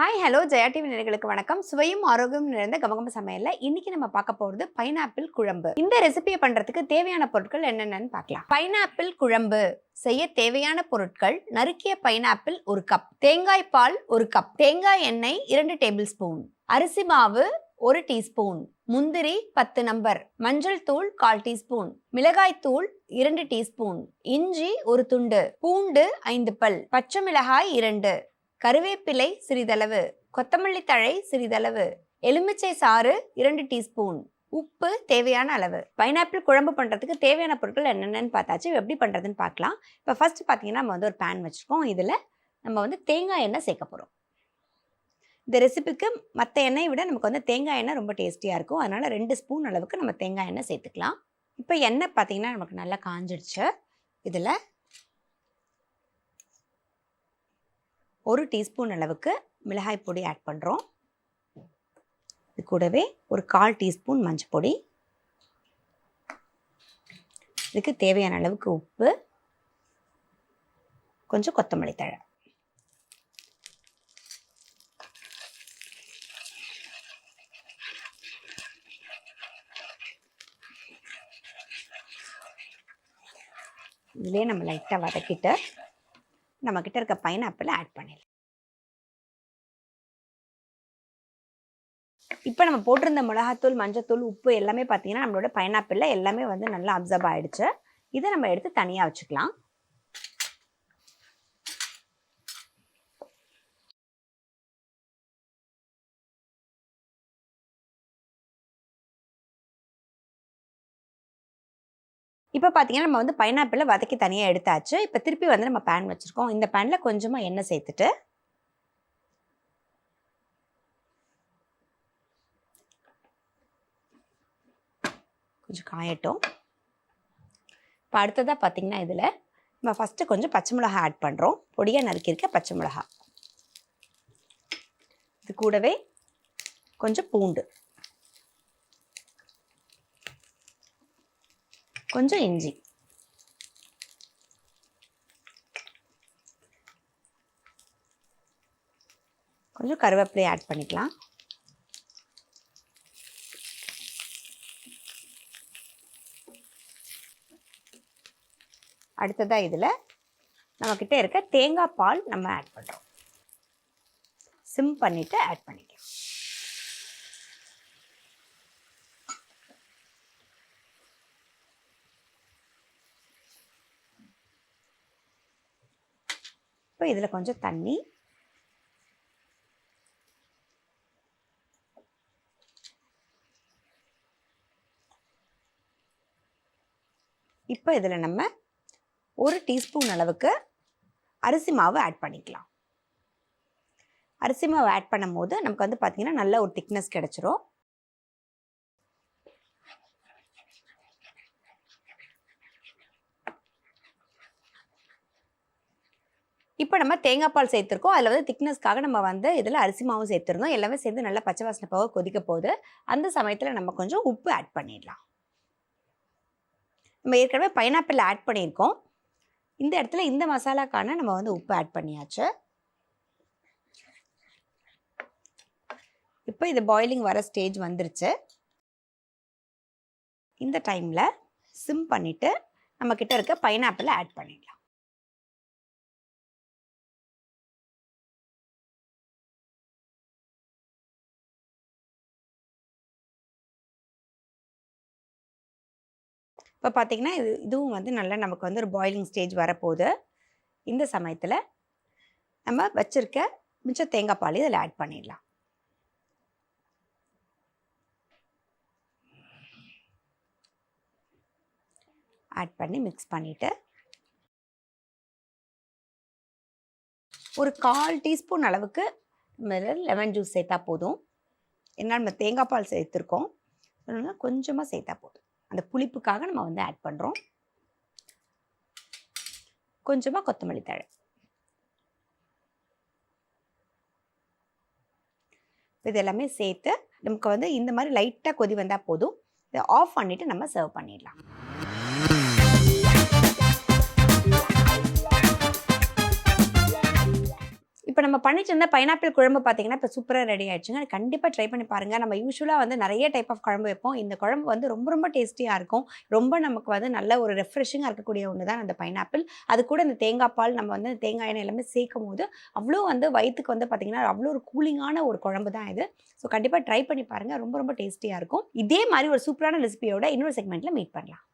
Hi hello Jaya TV நேயர்களுக்கு வணக்கம். சுவையும் ஆரோக்கியம் நிறைந்த கமகம சமையலில் இன்னைக்கு நம்ம பார்க்க போகிறது பைனாப்பிள் குழம்பு. இந்த ரெசிபியை பண்ணுறதுக்கு தேவையான பொருட்கள் என்னென்னன்னு பார்க்கலாம். பைனாப்பிள் குழம்பு செய்ய தேவையான பொருட்கள் நறுக்கிய பைனாப்பிள் ஒரு கப் தேங்காய் பால் ஒரு கப் தேங்காய் எண்ணெய் இரண்டு டேபிள் ஸ்பூன் அரிசி மாவு ஒரு டீஸ்பூன் முந்திரி பத்து நம்பர் மஞ்சள் தூள் கால் டீஸ்பூன் மிளகாய் தூள் இரண்டு டீஸ்பூன் இஞ்சி ஒரு துண்டு பூண்டு ஐந்து பல் பச்சை மிளகாய் இரண்டு கருவேப்பிலை சிறிதளவு கொத்தமல்லி தழை சிறிதளவு எலுமிச்சை சாறு இரண்டு டீஸ்பூன் உப்பு தேவையான அளவு. பைனாப்பிள் குழம்பு பண்ணுறதுக்கு தேவையான பொருட்கள் என்னென்னு பார்த்தாச்சு. எப்படி பண்ணுறதுன்னு பார்க்கலாம். இப்போ ஃபஸ்ட்டு பார்த்தீங்கன்னா நம்ம வந்து ஒரு பேன் வச்சுருக்கோம். இதில் நம்ம வந்து தேங்காய் எண்ணெய் சேர்க்க போகிறோம் இந்த ரெசிபிக்கு மற்ற எண்ணெயை விட நமக்கு வந்து தேங்காய் எண்ணெய் ரொம்ப டேஸ்டியாக இருக்கும். அதனால் ரெண்டு ஸ்பூன் அளவுக்கு நம்ம தேங்காய் எண்ணெய் சேர்த்துக்கலாம். இப்போ எண்ணெய் பார்த்தீங்கன்னா நமக்கு நல்லா காஞ்சிடுச்சு. இதில் ஒரு டீஸ்பூன் அளவுக்கு மிளகாய் பொடி ஆட் பண்ணுறோம் இது கூடவே ஒரு கால் டீஸ்பூன் மஞ்சள் பொடி. இதுக்கு தேவையான அளவுக்கு உப்பு. கொஞ்சம் கொத்தமல்லி தழை. இதிலே நம்ம லைட்டாக வதக்கிட்டு நம்ம கிட்ட இருக்க பைனாப்பிளை ஆட் பண்ணிடலாம். இப்போ நம்ம போட்டிருந்த மிளகாத்தூள் மஞ்சத்தூள் உப்பு எல்லாமே பார்த்தீங்கன்னா நம்மளோட பைனாப்பிளில் எல்லாமே வந்து நல்லா அப்சர்வ் ஆயிடுச்சு. இதை நம்ம எடுத்து தனியாக வச்சுக்கலாம். இப்போ பார்த்தீங்கன்னா நம்ம வந்து பைனாப்பிளை வதக்கி தனியாக எடுத்தாச்சு. இப்போ திருப்பி வந்து நம்ம பேன் வச்சுருக்கோம். இந்த பேனில் கொஞ்சமாக எண்ணெய் சேர்த்துட்டு கொஞ்சம் காயட்டும். இப்போ அடுத்ததாக பார்த்தீங்கன்னா இதில் நம்ம ஃபஸ்ட்டு கொஞ்சம் பச்சை மிளகா ஆட் பண்ணுறோம் பொடியாக நறுக்கியிருக்க பச்சை மிளகா. இது கூடவே கொஞ்சம் பூண்டு. கொஞ்சம் இஞ்சி. கொஞ்சம் கருவேப்பிலை ஆட் பண்ணிக்கலாம். அடுத்ததாக இதில் நம்மக்கிட்ட இருக்க தேங்காய் பால் நம்ம ஆட் பண்ணுறோம் சிம் பண்ணிவிட்டு ஆட் பண்ணிக்கலாம். இப்போ இதில் கொஞ்சம் தண்ணி. இப்போ இதில் நம்ம ஒரு டீஸ்பூன் அளவுக்கு அரிசி மாவு ஆட் பண்ணிக்கலாம். அரிசி மாவு ஆட் பண்ணும் போது நமக்கு வந்து பார்த்திங்கன்னா நல்ல ஒரு திக்னஸ் கிடச்சிரும். இப்போ நம்ம தேங்காய் பால் சேர்த்துருக்கோம். அதில் வந்து திக்னஸ்க்காக நம்ம வந்து இதில் அரிசி மாவும் சேர்த்துருந்தோம் எல்லாமே சேர்ந்து நல்லா பச்சை வாசனை போக கொதிக்க போகுது. அந்த சமயத்தில் நம்ம கொஞ்சம் உப்பு ஆட் பண்ணிடலாம். நம்ம ஏற்கனவே பைனாப்பிள் ஆட் பண்ணியிருக்கோம். இந்த இடத்துல இந்த மசாலாக்கான நம்ம வந்து உப்பு ஆட் பண்ணியாச்சு. இப்போ இது பாயிலிங் வர ஸ்டேஜ் வந்துருச்சு. இந்த டைமில் சிம் பண்ணிவிட்டு நம்மக்கிட்ட இருக்க பைனாப்பிளை ஆட் பண்ணிடலாம். இப்போ பார்த்தீங்கன்னா இது இதுவும் வந்து நல்லா நமக்கு வந்து ஒரு பாயிலிங் ஸ்டேஜ் வரப்போகுது. இந்த சமயத்தில் நம்ம வச்சுருக்க மிச்சம் தேங்காய் பால் இதில் ஆட் பண்ணிடலாம். ஆட் பண்ணி மிக்ஸ் பண்ணிவிட்டு ஒரு கால் டீஸ்பூன் அளவுக்கு லெமன் ஜூஸ் சேர்த்தா போதும். ஏன்னா நம்ம தேங்காய் பால் சேர்த்துருக்கோம். கொஞ்சமாக சேர்த்தா போதும். அந்த புளிப்புக்காக நம்ம வந்து ஆட் பண்ணுறோம் கொஞ்சமாக கொத்தமல்லி தழை. இது எல்லாமே சேர்த்து நமக்கு வந்து இந்த மாதிரி லைட்டாக கொதி வந்தால் போதும். இதை ஆஃப் பண்ணிவிட்டு நம்ம சர்வ் பண்ணிடலாம். இப்போ நம்ம பண்ணிட்டு இருந்த பைனாப்பிள் குழம்பு பார்த்தீங்கன்னா இப்போ சூப்பராக ரெடி ஆயிடுச்சுங்க. கண்டிப்பாக ட்ரை பண்ணி பாருங்கள் நம்ம யூஸ்வலாக வந்து நிறைய டைப் ஆஃப் குழம்பு வைப்போம். இந்த குழம்பு வந்து ரொம்ப ரொம்ப டேஸ்டியாக இருக்கும். ரொம்ப நமக்கு வந்து நல்ல ஒரு ரெஃப்ரெஷிங்காக இருக்கக்கூடிய ஒன்று தான் அந்த பைனாப்பிள் அது கூட இந்த தேங்காய் பால் நம்ம வந்து தேங்காய் எண்ணெய் எல்லாமே சேர்க்கும் போது அவ்வளோ வந்து வயிற்றுக்கு வந்து பார்த்திங்கன்னா அவ்வளோ ஒரு கூலிங்கான ஒரு குழம்பு தான் இது. ஸோ கண்டிப்பாக ட்ரை பண்ணி பாருங்கள் ரொம்ப ரொம்ப டேஸ்டியாக இருக்கும். இதே மாதிரி ஒரு சூப்பரான ரெசிபியோட இன்னொரு செக்மெண்ட்டில் மீட் பண்ணலாம்.